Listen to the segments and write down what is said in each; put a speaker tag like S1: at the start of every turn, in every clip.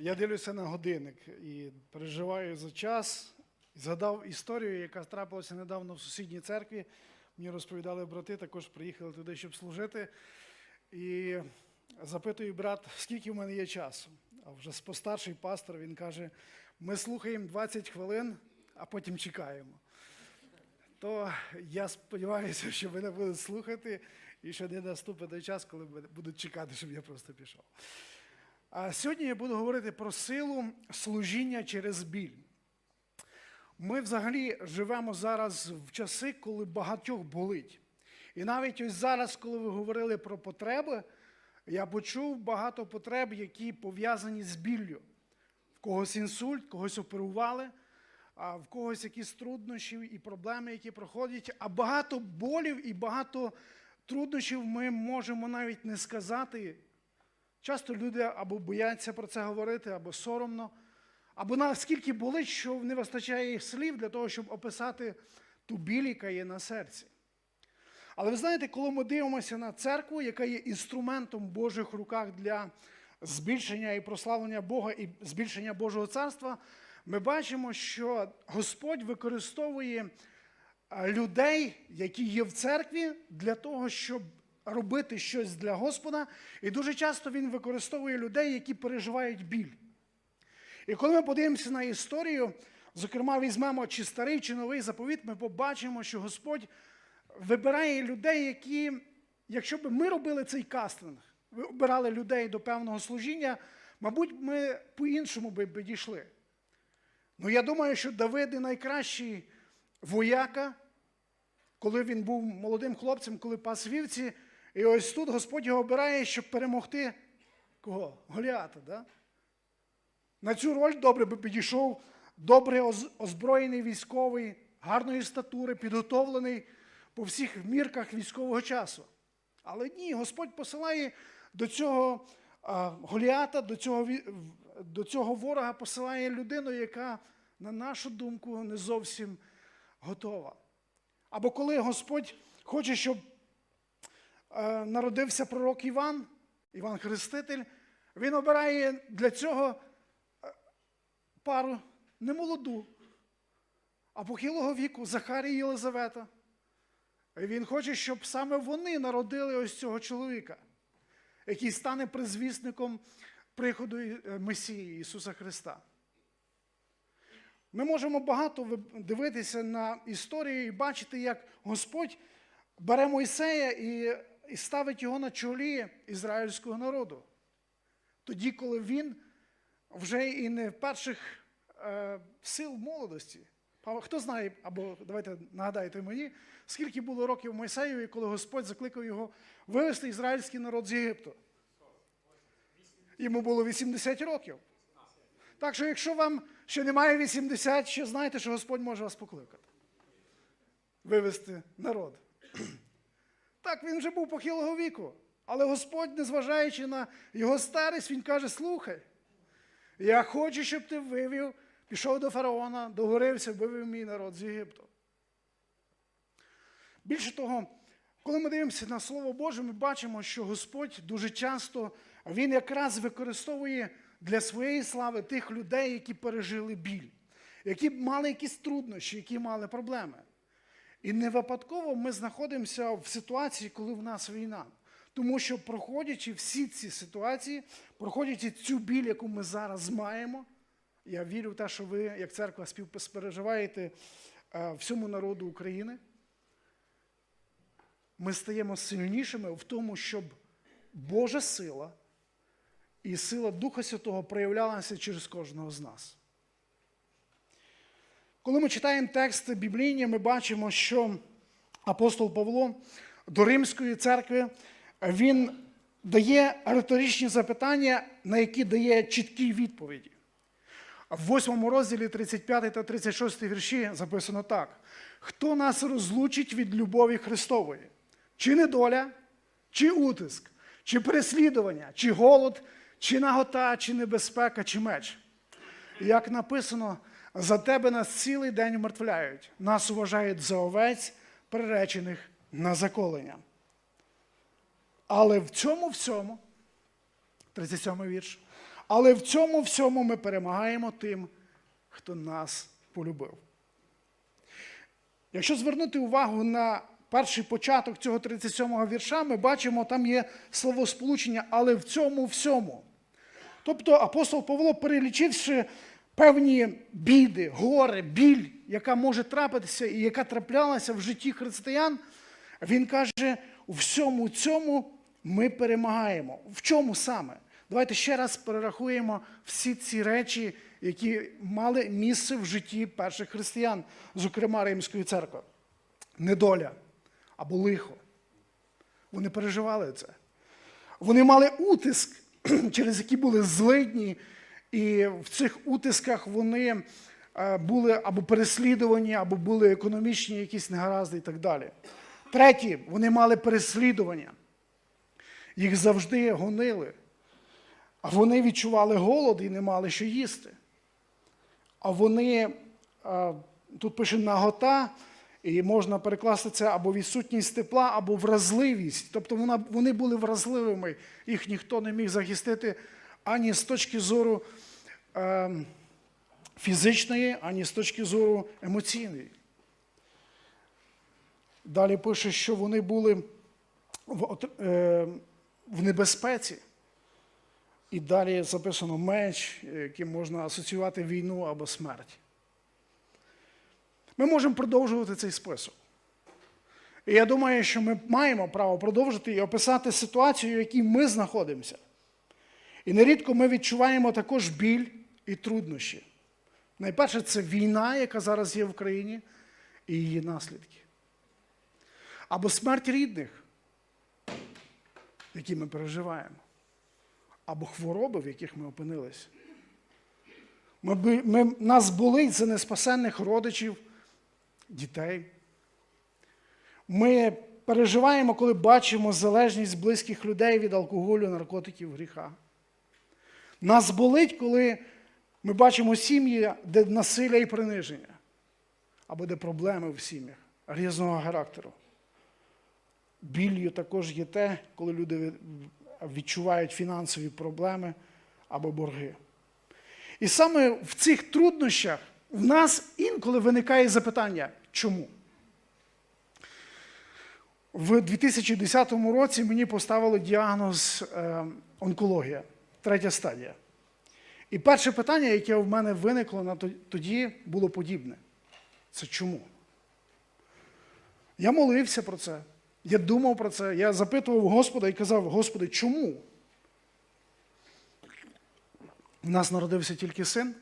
S1: Я дивлюся на годинник і переживаю за час. Згадав історію, яка трапилася недавно в сусідній церкві. Мені розповідали брати, також приїхали туди, щоб служити. І запитую брат, скільки в мене є часу. А вже постарший пастор він каже: ми слухаємо 20 хвилин, а потім чекаємо. То я сподіваюся, що мене будуть слухати, і що не наступить той час, коли будуть чекати, щоб я просто пішов. А сьогодні я буду говорити про силу служіння через біль. Ми взагалі живемо зараз в часи, коли багатьох болить. І навіть ось зараз, коли ви говорили про потреби, я почув багато потреб, які пов'язані з біллю. В когось інсульт, когось оперували, а в когось якісь труднощі і проблеми, які проходять. А багато болів і багато труднощів ми можемо навіть не сказати. Часто люди або бояться про це говорити, або соромно, або наскільки болить, що не вистачає їх слів для того, щоб описати ту біль, яка є на серці. Але ви знаєте, коли ми дивимося на церкву, яка є інструментом в Божих руках для збільшення і прославлення Бога і збільшення Божого царства, ми бачимо, що Господь використовує людей, які є в церкві, для того, щоб робити щось для Господа. І дуже часто він використовує людей, які переживають біль. І коли ми подивимося на історію, зокрема, візьмемо чи старий, чи новий заповіт, ми побачимо, що Господь вибирає людей, які, якщо б ми робили цей кастинг, вибирали людей до певного служіння, мабуть, ми по-іншому би підійшли. Ну, я думаю, що Давид і найкращий вояка, коли він був молодим хлопцем, коли пас вівці, і ось тут Господь його обирає, щоб перемогти кого? Голіата, да? На цю роль добре би підійшов добре озброєний військовий, гарної статури, підготовлений по всіх мірках військового часу. Але ні, Господь посилає до цього Голіата, до цього, до цього ворога посилає людину, яка, на нашу думку, не зовсім готова. Або коли Господь хоче, щоб народився пророк Іван, Іван Хреститель, він обирає для цього е, пару не молоду, а похилого віку Захарія і Єлизавета. Він хоче, щоб саме вони народили ось цього чоловіка, який стане призвісником приходу е, Месії Ісуса Христа. Ми можемо багато дивитися на історію і бачити, як Господь бере Мойсея і, і ставить його на чолі ізраїльського народу. Тоді, коли він вже і не в перших е, сил молодості. Хто знає, або давайте нагадайте мені, скільки було років Мойсеєві, коли Господь закликав його вивести ізраїльський народ з Єгипту? Йому було 80 років. Так що, якщо вам ще немає 80, ще знайте, що Господь може вас покликати. Вивести народ. Так, він вже був похилого віку. Але Господь, незважаючи на його старість, він каже: слухай, я хочу, щоб ти вивів, пішов до фараона, договорився, вивів мій народ з Єгипту. Більше того, коли ми дивимося на Слово Боже, ми бачимо, що Господь дуже часто Він якраз використовує для своєї слави тих людей, які пережили біль, які мали якісь труднощі, які мали проблеми. І не випадково ми знаходимося в ситуації, коли в нас війна. Тому що, проходячи всі ці ситуації, проходячи цю біль, яку ми зараз маємо, я вірю в те, що ви, як церква, співпереживаєте е, всьому народу України. Ми стаємо сильнішими в тому, щоб Божа сила і сила Духа Святого проявлялася через кожного з нас. Коли ми читаємо тексти біблійні, ми бачимо, що апостол Павло до Римської церкви він дає риторичні запитання, на які дає чіткі відповіді. В 8 розділі 35 та 36 вірші записано так: хто нас розлучить від любові Христової? Чи недоля, чи утиск, чи переслідування, чи голод, чи нагота, чи небезпека, чи меч? Як написано, за тебе нас цілий день вмертвляють, нас вважають за овець, приречених на заколення. Але в цьому всьому, 37 вірш, Але в цьому всьому ми перемагаємо тим, хто нас полюбив. Якщо звернути увагу на перший початок цього 37-го вірша, ми бачимо, там є словосполучення, але в цьому всьому. Тобто апостол Павло, перелічивши певні біди, горе, біль, яка може трапитися і яка траплялася в житті християн, він каже: у всьому цьому ми перемагаємо. В чому саме? Давайте ще раз перерахуємо всі ці речі, які мали місце в житті перших християн, зокрема Римської церкви. Недоля або лихо. Вони переживали це. Вони мали утиск, через які були злидні, і в цих утисках вони е, були або переслідувані, або були економічні якісь негаразди і так далі. Третє, вони мали переслідування. Їх завжди гонили. А вони відчували голод і не мали що їсти. А вони, е, тут пише нагота, і можна перекласти це або відсутність тепла, або вразливість. Тобто вони були вразливими, їх ніхто не міг захистити ані з точки зору е, фізичної, ані з точки зору емоційної. Далі пише, що вони були в, е, в небезпеці. І далі записано меч, яким можна асоціювати війну або смерть. Ми можемо продовжувати цей список. І я думаю, що ми маємо право продовжити і описати ситуацію, в якій ми знаходимося. І нерідко ми відчуваємо також біль і труднощі. Найперше, це війна, яка зараз є в країні, і її наслідки. Або смерть рідних, які ми переживаємо або хвороби, в яких ми опинилися. Ми, ми, нас болить за неспасенних родичів, дітей. Ми переживаємо, коли бачимо залежність близьких людей від алкоголю, наркотиків, гріха. Нас болить, коли ми бачимо сім'ї, де насилля і приниження, або де проблеми в сім'ях різного характеру. Біллю також є те, коли люди відчувають фінансові проблеми або борги. І саме в цих труднощах в нас інколи виникає запитання, чому? В 2010 році мені поставили діагноз е, онкологія, третя стадія. І перше питання, яке в мене виникло на тоді, було подібне. Це чому? Я молився про це, я думав про це, я запитував Господа і казав, Господи, чому? У нас народився тільки син,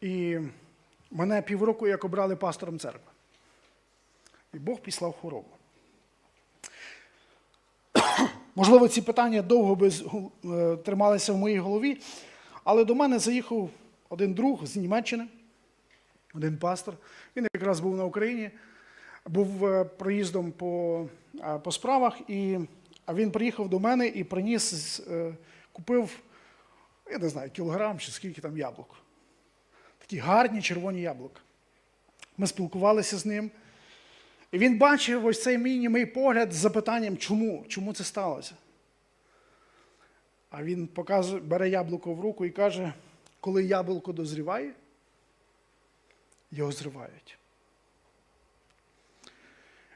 S1: і мене півроку як обрали пастором церкви. І Бог післав хворобу. Можливо, ці питання довго би е, трималися в моїй голові, але до мене заїхав один друг з Німеччини, один пастор. Він якраз був на Україні, був е, проїздом по, е, по справах, і, а він приїхав до мене і приніс, купив, я не знаю, кілограм чи скільки там яблук. Такі гарні червоні яблука. Ми спілкувалися з ним. І він бачив ось цей мій німий погляд з запитанням, чому? Чому це сталося? А він показує, бере яблуко в руку і каже, коли яблуко дозріває, його зривають.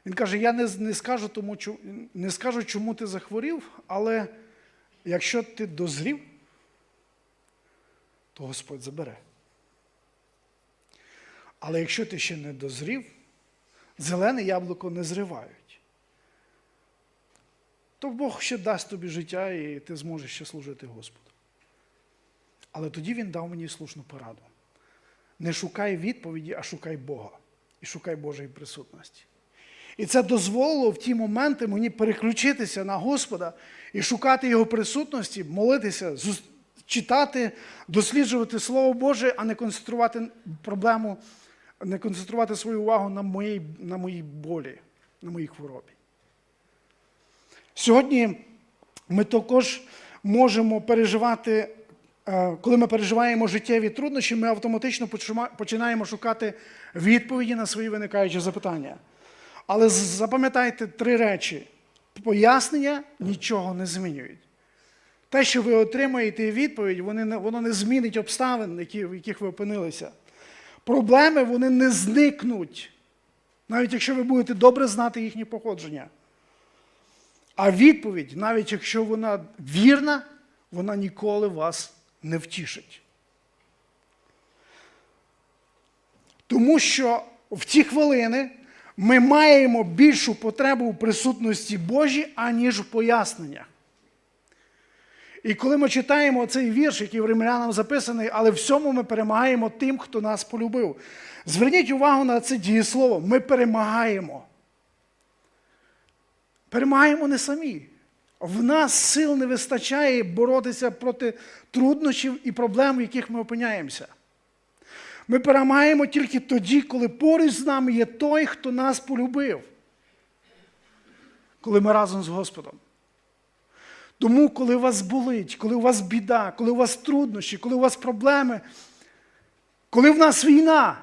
S1: Він каже: я не, не, скажу тому, чу- не скажу, чому ти захворів, але якщо ти дозрів, то Господь забере. Але якщо ти ще не дозрів, зелене яблуко не зривають. То Бог ще дасть тобі життя, і ти зможеш ще служити Господу. Але тоді він дав мені слушну пораду. Не шукай відповіді, а шукай Бога. І шукай Божої присутності. І це дозволило в ті моменти мені переключитися на Господа і шукати Його присутності, молитися, читати, досліджувати Слово Боже, а не концентрувати проблему, не концентрувати свою увагу на моїй, на моїй болі, на моїй хворобі. Сьогодні ми також можемо переживати, е, коли ми переживаємо життєві труднощі, ми автоматично починаємо шукати відповіді на свої виникаючі запитання. Але запам'ятайте три речі: пояснення нічого не змінюють. те, що ви отримаєте відповідь, воно не змінить обставин, в яких ви опинилися. Проблеми вони не зникнуть, навіть якщо ви будете добре знати їхнє походження. А відповідь, навіть якщо вона вірна, вона ніколи вас не втішить. Тому що в ті хвилини ми маємо більшу потребу у присутності Божій, аніж в поясненнях. І коли ми читаємо цей вірш, який в римлянам записаний, але всьому ми перемагаємо тим, хто нас полюбив. Зверніть увагу на це дієслово. Ми перемагаємо. Перемагаємо не самі. В нас сил не вистачає боротися проти труднощів і проблем, в яких ми опиняємося. Ми перемагаємо тільки тоді, коли поруч з нами є той, хто нас полюбив. Коли ми разом з Господом. Тому, коли у вас болить, коли у вас біда, коли у вас труднощі, коли у вас проблеми, коли в нас війна,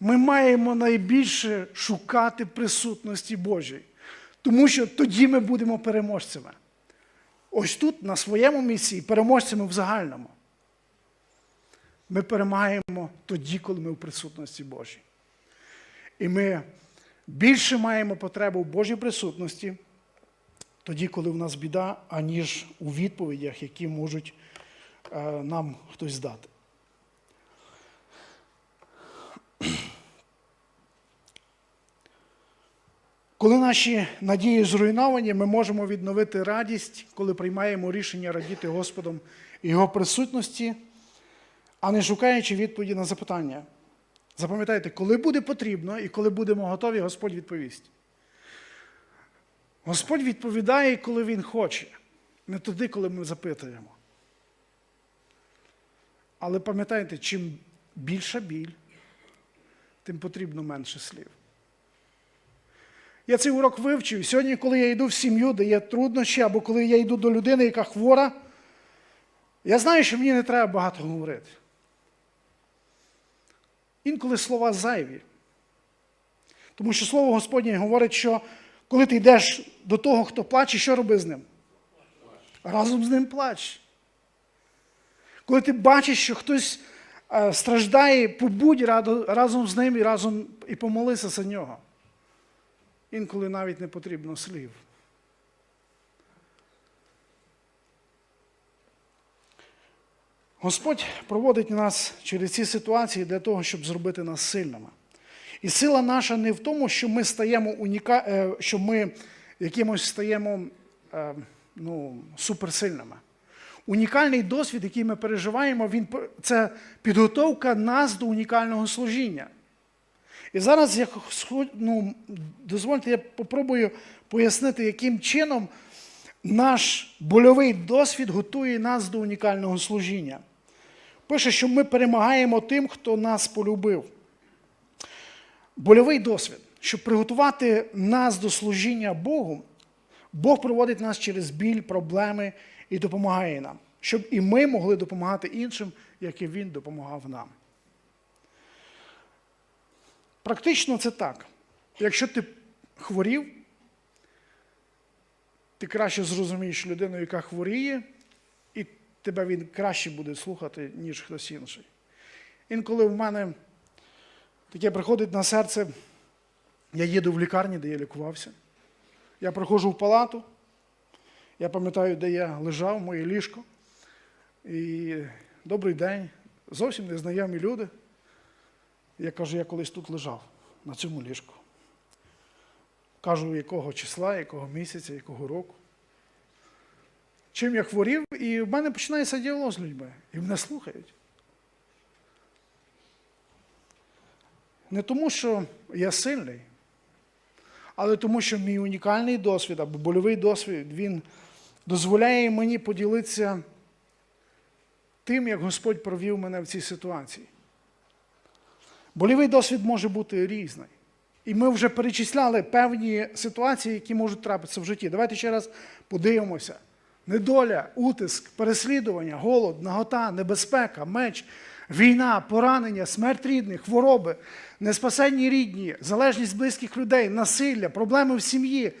S1: ми маємо найбільше шукати присутності Божої. Тому що тоді ми будемо переможцями. Ось тут, на своєму місці, переможцями в загальному. Ми перемагаємо тоді, коли ми в присутності Божій. І ми більше маємо потребу в Божій присутності тоді, коли в нас біда, аніж у відповідях, які можуть е, нам хтось дати. Коли наші надії зруйновані, ми можемо відновити радість, коли приймаємо рішення радіти Господом Його присутності, а не шукаючи відповіді на запитання. Запам'ятайте, коли буде потрібно і коли будемо готові, Господь відповість. Господь відповідає, коли Він хоче, не тоді, коли ми запитуємо. Але пам'ятайте, чим більша біль, тим потрібно менше слів. Я цей урок вивчив. Сьогодні, коли я йду в сім'ю, де є труднощі, або коли я йду до людини, яка хвора, я знаю, що мені не треба багато говорити. Інколи слова зайві. Тому що слово Господнє говорить, що коли ти йдеш до того, хто плаче, що роби з ним? Разом з ним плач. Коли ти бачиш, що хтось е, страждає, побудь разом з ним і разом і помолися за нього. Інколи навіть не потрібно слів. Господь проводить нас через ці ситуації для того, щоб зробити нас сильними. І сила наша не в тому, що ми стаємо уніка... е, що ми якимось стаємо е, ну, суперсильними. Унікальний досвід, який ми переживаємо, він... це підготовка нас до унікального служіння. І зараз я ну, дозвольте, я попробую пояснити, яким чином наш больовий досвід готує нас до унікального служіння. Пише, що ми перемагаємо тим, хто нас полюбив. Больовий досвід, щоб приготувати нас до служіння Богу, Бог проводить нас через біль, проблеми і допомагає нам, щоб і ми могли допомагати іншим, як і Він допомагав нам. Практично це так. Якщо ти хворів, ти краще зрозумієш людину, яка хворіє, і тебе він краще буде слухати, ніж хтось інший. Інколи в мене таке приходить на серце, я їду в лікарні, де я лікувався. Я приходжу в палату, я пам'ятаю, де я лежав, моє ліжко. І добрий день, зовсім незнайомі люди. Я кажу, я колись тут лежав, на цьому ліжку. Кажу, якого числа, якого місяця, якого року. Чим я хворів, і в мене починається діалог з людьми, і мене слухають. Не тому, що я сильний, але тому, що мій унікальний досвід або больовий досвід, він дозволяє мені поділитися тим, як Господь провів мене в цій ситуації. Больовий досвід може бути різний. І ми вже перечисляли певні ситуації, які можуть трапитися в житті. Давайте ще раз подивимося. Недоля, утиск, переслідування, голод, нагота, небезпека, меч, війна, поранення, смерть рідних, хвороби, неспасенні рідні, залежність близьких людей, насилля, проблеми в сім'ї.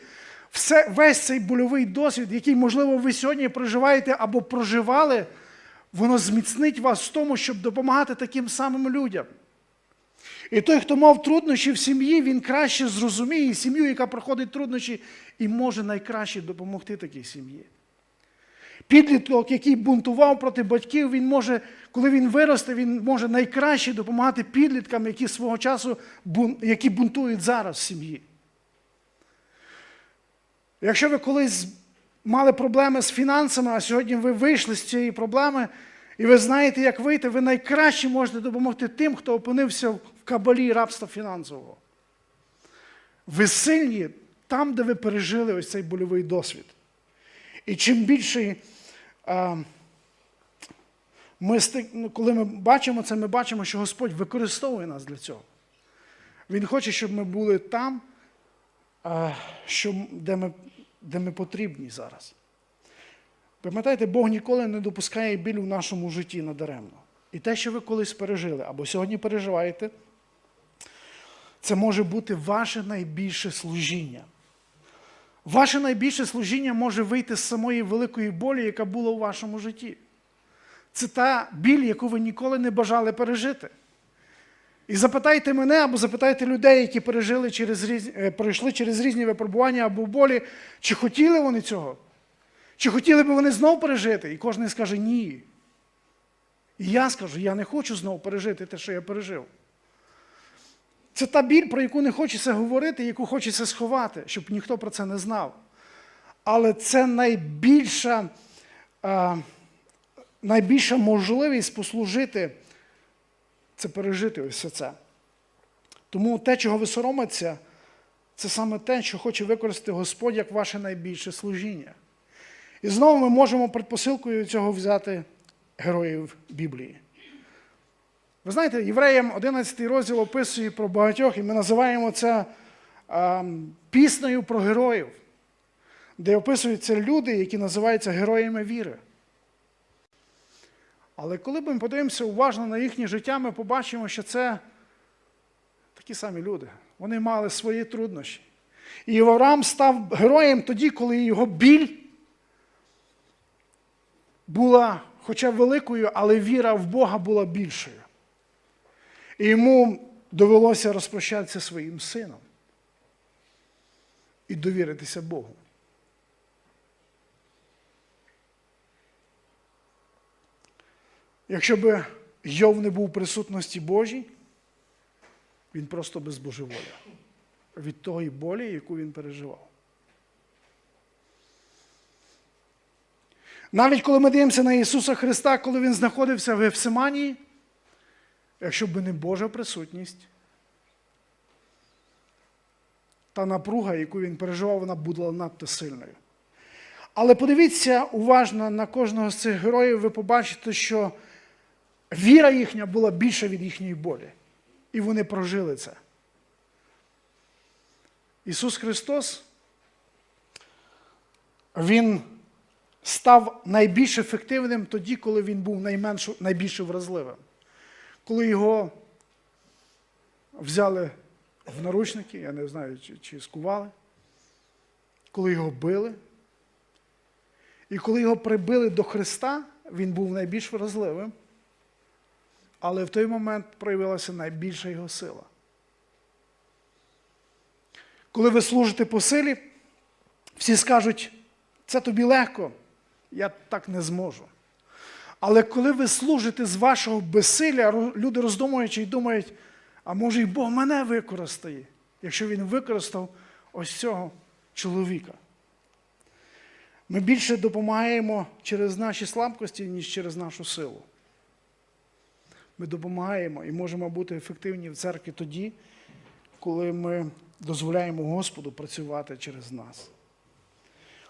S1: все, весь цей больовий досвід, який, можливо, ви сьогодні проживаєте або проживали, воно зміцнить вас в тому, щоб допомагати таким самим людям. І той, хто мав труднощі в сім'ї, він краще зрозуміє сім'ю, яка проходить труднощі, і може найкраще допомогти такій сім'ї. Підліток, який бунтував проти батьків, він може, коли він виросте, він може найкраще допомагати підліткам, які свого часу які бунтують зараз в сім'ї. Якщо ви колись мали проблеми з фінансами, а сьогодні ви вийшли з цієї проблеми, і ви знаєте, як вийти, ви найкраще можете допомогти тим, хто опинився в кабалі рабства фінансового. Ви сильні там, де ви пережили ось цей больовий досвід. І чим більше ми, ну, коли ми бачимо це, ми бачимо, що Господь використовує нас для цього. Він хоче, щоб ми були там, що, де, ми, де ми потрібні зараз. Пам'ятаєте, Бог ніколи не допускає біль у нашому житті надаремно. І те, що ви колись пережили, або сьогодні переживаєте, це може бути ваше найбільше служіння. Ваше найбільше служіння може вийти з самої великої болі, яка була у вашому житті. Це та біль, яку ви ніколи не бажали пережити. І запитайте мене або запитайте людей, які пережили через е, пройшли через різні випробування або болі, чи хотіли вони цього? Чи хотіли б вони знов пережити? І кожен скаже ні. І я скажу, я не хочу знов пережити те, що я пережив. Це та біль, про яку не хочеться говорити, яку хочеться сховати, щоб ніхто про це не знав. Але це найбільша, а, найбільша можливість послужити, це пережити ось це. Тому те, чого ви соромиться, це саме те, що хоче використати Господь як ваше найбільше служіння. І знову ми можемо предпосилкою цього взяти героїв Біблії. Ви знаєте, євреям 11 розділ описує про багатьох, і ми називаємо це а, піснею про героїв, де описуються люди, які називаються героями віри. Але коли ми подивимося уважно на їхнє життя, ми побачимо, що це такі самі люди. Вони мали свої труднощі. І Авраам став героєм тоді, коли його біль була, хоча великою, але віра в Бога була більшою. І йому довелося розпрощатися своїм сином і довіритися Богу. Якщо би Йов не був у присутності Божій, він просто би збожеволів від тої болі, яку він переживав. Навіть коли ми дивимося на Ісуса Христа, коли Він знаходився в Гефсиманії, якщо б не Божа присутність, та напруга, яку він переживав, вона була надто сильною. Але подивіться уважно на кожного з цих героїв, ви побачите, що віра їхня була більша від їхньої болі. І вони прожили це. Ісус Христос, Він став найбільш ефективним тоді, коли Він був найменш, найбільш вразливим. Коли його взяли в наручники, я не знаю, чи, чи скували, коли його били. І коли його прибили до Христа, він був найбільш вразливим. Але в той момент проявилася найбільша його сила. Коли ви служите по силі, всі скажуть, це тобі легко, я так не зможу. Але коли ви служите з вашого безсилля, люди роздумуючи і думають, а може і Бог мене використає, якщо він використав ось цього чоловіка. Ми більше допомагаємо через наші слабкості, ніж через нашу силу. Ми допомагаємо і можемо бути ефективні в церкві тоді, коли ми дозволяємо Господу працювати через нас.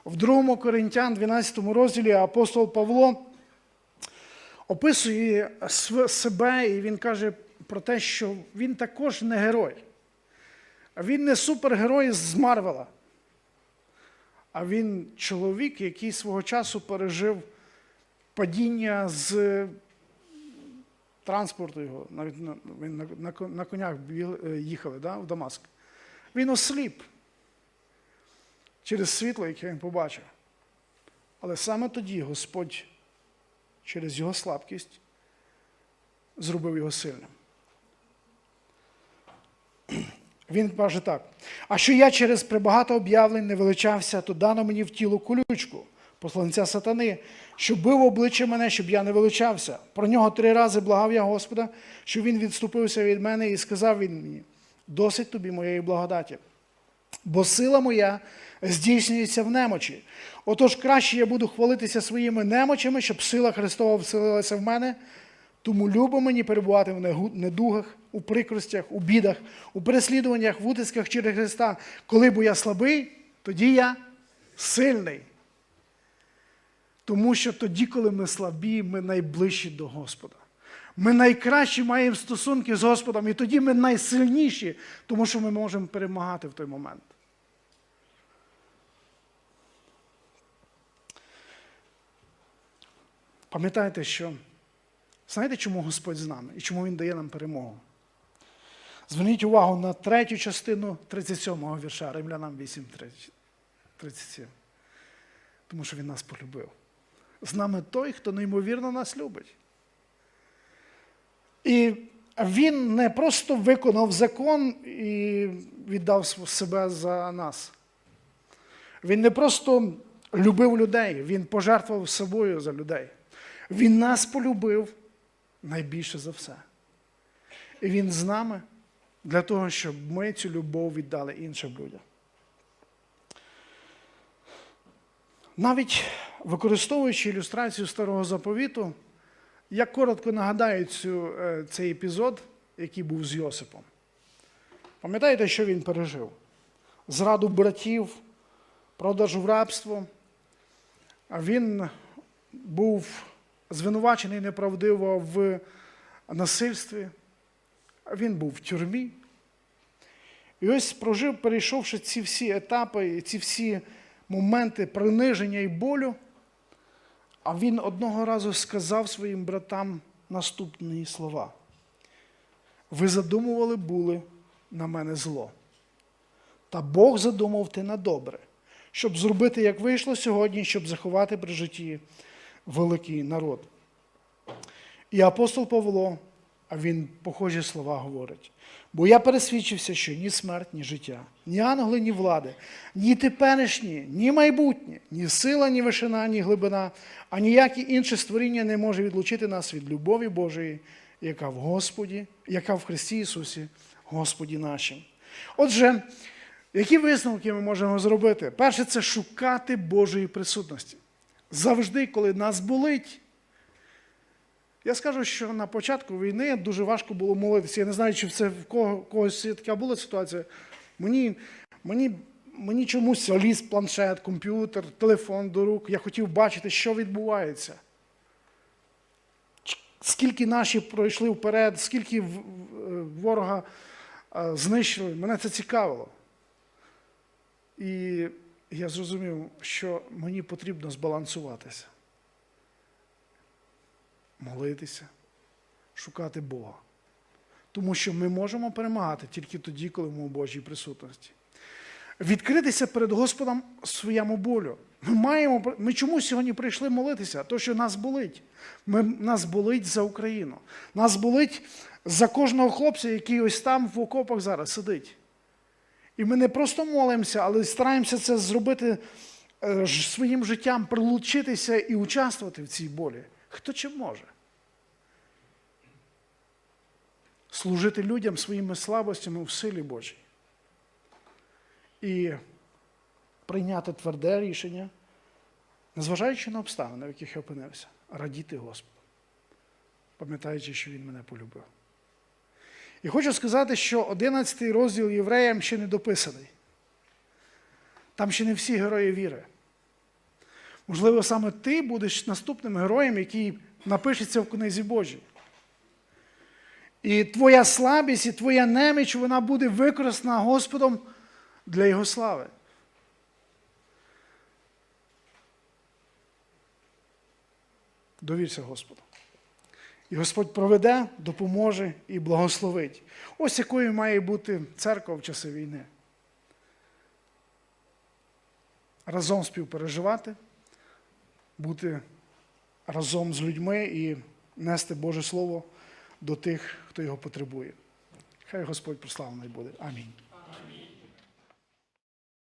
S1: В 2 Коринтян, 12 розділі апостол Павло описує себе, і він каже про те, що він також не герой. Він не супергерой з Марвела, а він чоловік, який свого часу пережив падіння з транспорту його. Навіть на, він на, на, кон- на конях е, їхали да, в Дамаск. Він осліп. через світло, яке він побачив. Але саме тоді Господь через його слабкість зробив його сильним. Він каже так: а що я через прибагато об'явлень не величався, то дано мені в тіло колючку, посланця сатани, щоб бив обличчя мене, щоб я не величався. Про нього три рази благав я Господа, щоб він відступився від мене і сказав він мені: досить тобі моєї благодаті. Бо сила моя здійснюється в немочі. Отож краще я буду хвалитися своїми немочами, щоб сила Христова вселилася в мене. Тому любо мені перебувати в недугах, у прикростях, у бідах, у переслідуваннях, в утисках через Христа. Коли бо я слабий, тоді я сильний. Тому що тоді, коли ми слабі, ми найближчі до Господа. Ми найкращі маємо стосунки з Господом, і тоді ми найсильніші, тому що ми можемо перемагати в той момент. Пам'ятайте, що знаєте, чому Господь з нами і чому Він дає нам перемогу? Зверніть увагу на третю частину 37-го вірша Римлянам 8, 37. Тому що Він нас полюбив. З нами той, хто неймовірно нас любить. І він не просто виконав закон і віддав себе за нас. Він не просто любив людей, він пожертвував собою за людей. Він нас полюбив найбільше за все. І він з нами для того, щоб ми цю любов віддали іншим людям. Навіть використовуючи ілюстрацію старого заповіту, я коротко нагадаю цю, е, цей епізод, який був з Йосипом. Пам'ятаєте, що він пережив? Зраду братів, продаж в рабство. Він був звинувачений неправдиво в насильстві. Він був в тюрмі. І ось прожив, перейшовши ці всі етапи, ці всі моменти приниження і болю, а він одного разу сказав своїм братам наступні слова. Ви задумували були на мене зло. Та Бог задумав те на добре, щоб зробити, як вийшло сьогодні, щоб заховати при житті великий народ. І апостол Павло, а він похожі слова говорить. Бо я пересвідчився, що ні смерть, ні життя, ні ангели, ні влади, ні теперішні, ні майбутнє, ні сила, ні вишина, ні глибина, а ніяке інше створіння не може відлучити нас від любові Божої, яка в Господі, яка в Христі Ісусі, Господі нашим. Отже, які висновки ми можемо зробити? Перше, це шукати Божої присутності. Завжди, коли нас болить. Я скажу, що на початку війни дуже важко було молитися. Я не знаю, чи це в кого, когось така була ситуація. Мені, мені, мені чомусь ліз планшет, комп'ютер, телефон до рук. Я хотів бачити, що відбувається. Скільки наші пройшли вперед, скільки ворога е, знищили, мене це цікавило. І я зрозумів, що мені потрібно збалансуватися молитися, шукати Бога. Тому що ми можемо перемагати тільки тоді, коли ми у Божій присутності. Відкритися перед Господом своєму болю. Ми маємо, ми чому сьогодні прийшли молитися? То, що нас болить. Ми, нас болить за Україну. Нас болить за кожного хлопця, який ось там в окопах зараз сидить. І ми не просто молимося, але стараємося це зробити е, своїм життям, прилучитися і участвувати в цій болі. Хто чим може? Служити людям своїми слабостями в силі Божій. І прийняти тверде рішення, незважаючи на обставини, в яких я опинився, радіти Господу, пам'ятаючи, що Він мене полюбив. І хочу сказати, що 11 розділ євреям ще не дописаний. Там ще не всі герої віри. Можливо, саме ти будеш наступним героєм, який напишеться в книзі Божій. І твоя слабість, і твоя неміч, вона буде використана Господом для Його слави. Довірся Господу. І Господь проведе, допоможе і благословить. Ось якою має бути церква в часи війни. разом співпереживати, бути разом з людьми і нести Боже Слово до тих, хто його потребує. Хай Господь прославлений буде. Амінь.